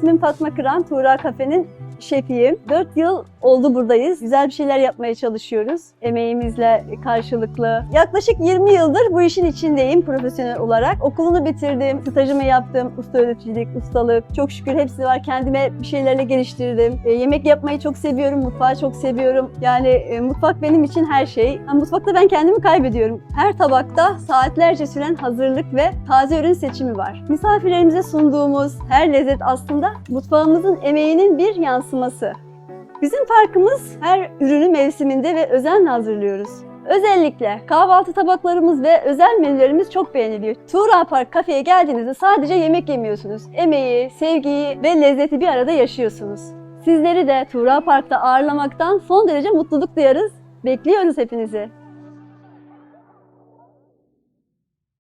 İsmim Fatma Kıran, Tuğra Kafe'nin şefiyim. 4 yıl oldu buradayız. Güzel bir şeyler yapmaya çalışıyoruz. Emeğimizle karşılıklı. Yaklaşık 20 yıldır bu işin içindeyim profesyonel olarak. Okulunu bitirdim, stajımı yaptım. Usta öğreticilik, ustalık. Çok şükür hepsi var. Kendime bir şeylerle geliştirdim. E, yemek yapmayı çok seviyorum, mutfağı çok seviyorum. Yani e, mutfak benim için her şey. Ha, mutfakta ben kendimi kaybediyorum. Her tabakta saatlerce süren hazırlık ve taze ürün seçimi var. Misafirlerimize sunduğumuz her lezzet aslında mutfağımızın emeğinin bir yansıması. Bizim farkımız her ürünü mevsiminde ve özenle hazırlıyoruz. Özellikle kahvaltı tabaklarımız ve özel menülerimiz çok beğeniliyor. Tuğra Park kafeye geldiğinizde sadece yemek yemiyorsunuz. Emeği, sevgiyi ve lezzeti bir arada yaşıyorsunuz. Sizleri de Tuğra Park'ta ağırlamaktan son derece mutluluk duyarız. Bekliyoruz hepinizi.